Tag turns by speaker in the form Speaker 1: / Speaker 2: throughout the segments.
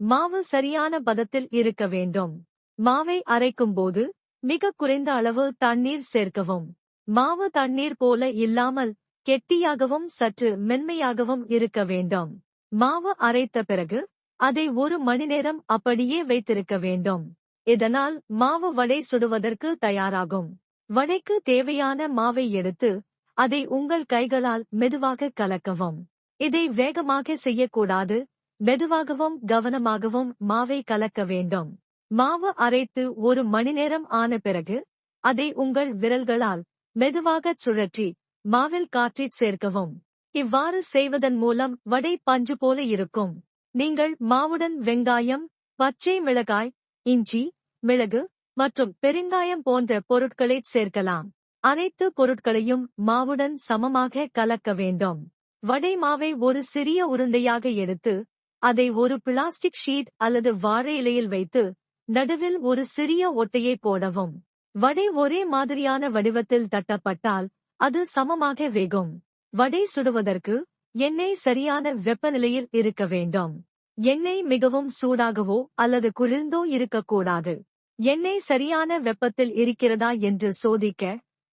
Speaker 1: மாவு சரியான பதத்தில் இருக்க வேண்டும். மாவை அரைக்கும் போது மிக குறைந்த அளவு தண்ணீர் சேர்க்கவும். மாவு தண்ணீர் போல இல்லாமல் கெட்டியாகவும் சற்று மென்மையாகவும் இருக்க வேண்டும். மாவு அரைத்த பிறகு அதை ஒரு மணி நேரம் அப்படியே வைத்திருக்க வேண்டும். இதனால் மாவு வடை சுடுவதற்கு தயாராகும். வடைக்கு தேவையான மாவை எடுத்து அதை உங்கள் கைகளால் மெதுவாக கலக்கவும். இதை வேகமாக செய்யக்கூடாது. மெதுவாகவும் கவனமாகவும் மாவை கலக்க வேண்டும். மாவு அரைத்து ஒரு மணி நேரம் ஆன பிறகு அதை உங்கள் விரல்களால் மெதுவாகச் சுழற்றி மாவில் காற்றிச் சேர்க்கவும். இவ்வாறு செய்வதன் மூலம் வடை பஞ்சு போல இருக்கும். நீங்கள் மாவுடன் வெங்காயம் பச்சை மிளகாய் இஞ்சி மிளகு மற்றும் பெருங்காயம் போன்ற பொருட்களை சேர்க்கலாம். அனைத்து பொருட்களையும் மாவுடன் சமமாக கலக்க வேண்டும். வடை மாவை ஒரு சிறிய உருண்டையாக எடுத்து அதை ஒரு பிளாஸ்டிக் ஷீட் அல்லது வாழை இலையில் வைத்து நடுவில் ஒரு சிறிய ஒட்டையை போடவும். வடை ஒரே மாதிரியான வடிவத்தில் தட்டப்பட்டால் அது சமமாக வேகும். வடை சுடுவதற்கு எண்ணெய் சரியான வெப்பநிலையில் இருக்க வேண்டும். எண்ணெய் மிகவும் சூடாகவோ அல்லது குளிர்ந்தோ இருக்கக்கூடாது. எண்ணெய் சரியான வெப்பத்தில் இருக்கிறதா என்று சோதிக்க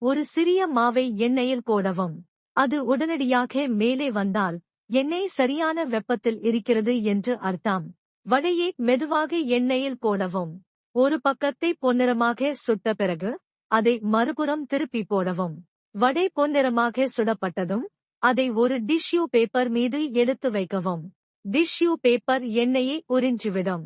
Speaker 1: ஒரு சிறிய மாவை எண்ணெயில் போடவும். அது உடனடியாக மேலே வந்தால் எண்ணெய் சரியான வெப்பத்தில் இருக்கிறது என்று அர்த்தம். வடையை மெதுவாக எண்ணெயில் போடவும். ஒரு பக்கத்தை பொன்னிறமாக சுட்ட பிறகு அதை மறுபுறம் திருப்பி போடவும். வடை பொன்னிறமாக சுடப்பட்டதும் அதை ஒரு டிஷ்யூ பேப்பர் மீது எடுத்து வைக்கவும். டிஷ்யூ பேப்பர் எண்ணெயை உறிஞ்சிவிடும்.